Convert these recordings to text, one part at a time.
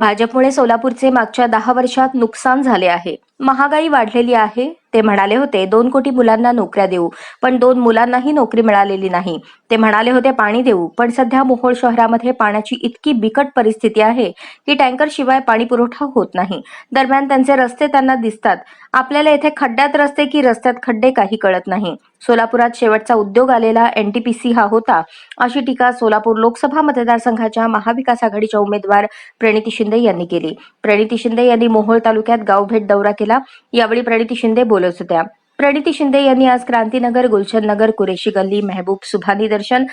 भाजपमुळे सोलापूरचे मागच्या दहा वर्षात नुकसान झाले आहे. महागाई वाढलेली आहे. ते म्हणाले होते दोन कोटी मुलांना नोकऱ्या देऊ पण दोन मुलांनाही नोकरी मिळालेली नाही. ते म्हणाले होते पाणी देऊ पण सध्या मोहोळ शहरामध्ये पाण्याची इतकी बिकट परिस्थिती आहे की टँकर शिवाय पाणी पुरवठा होत नाही. दरम्यान त्यांचे रस्ते त्यांना दिसतात. आपल्याला येथे खड्ड्यात रस्ते की रस्त्यात खड्डे काही कळत नाही. सोलापुरात शेवटचा उद्योग आलेला एनटीपीसी हा होता अशी टीका सोलापूर लोकसभा मतदारसंघाच्या महाविकास आघाडीच्या उमेदवार प्रणिती शिंदे यांनी केली. प्रणिती शिंदे यांनी मोहोळ तालुक्यात गावभेट दौरा केला. यावेळी प्रणिती शिंदे बोल बोलत होत्या. प्रणिती शिंदे यांनी आज क्रांतीनगर गुलशन नगर कुरेशी गल्ली मेहबूब सुभानी दर्शन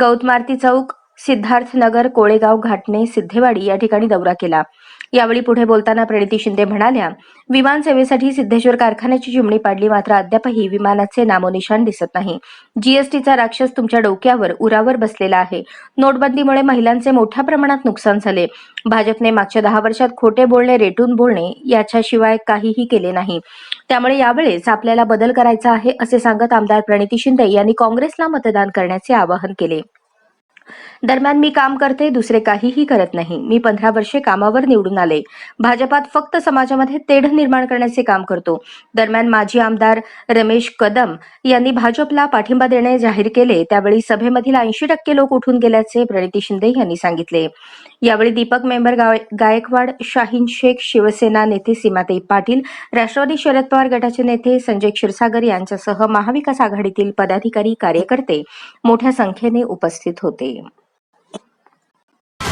गौतमारती चौक सिद्धार्थ नगर कोळेगाव घाटणे सिद्धेवाडी या ठिकाणी दौरा केला. यावेळी पुढे बोलताना प्रणिती शिंदे म्हणाल्या विमान सेवेसाठी सिद्धेश्वर कारखान्याची चिमणी पाडली मात्र अद्यापही विमानाचे नामोनिशाण दिसत नाही. जीएसटीचा राक्षस तुमच्या डोक्यावर उरावर बसलेला आहे. नोटबंदीमुळे महिलांचे मोठ्या प्रमाणात नुकसान झाले. भाजपने मागच्या दहा वर्षात खोटे बोलणे रेटून बोलणे याच्याशिवाय काहीही केले नाही. त्यामुळे यावेळेस आपल्याला बदल करायचा आहे असे सांगत आमदार प्रणिती शिंदे यांनी काँग्रेसला मतदान करण्याचे आवाहन केले. दरम्यान मी काम करते दुसरे काहीही करत नाही. मी पंधरा वर्षे कामावर निवडून आले. भाजपात फक्त समाजामध्ये तेढ निर्माण करण्याचे काम करतो. दरम्यान माजी आमदार रमेश कदम यांनी भाजपला पाठिंबा देणे जाहीर केले. त्यावेळी सभेमधील ऐंशी टक्के लोक उठून गेल्याचे प्रणिती शिंदे यांनी सांगितले. यावेळी दीपक मेंबर गायकवाड शाहीन शेख शिवसेना नेते सीमाताई पाटील राष्ट्रवादी शरद पवार गटाचे नेते संजय क्षीरसागर यांच्यासह महाविकास आघाडीतील पदाधिकारी कार्यकर्ते मोठ्या संख्येने उपस्थित होते.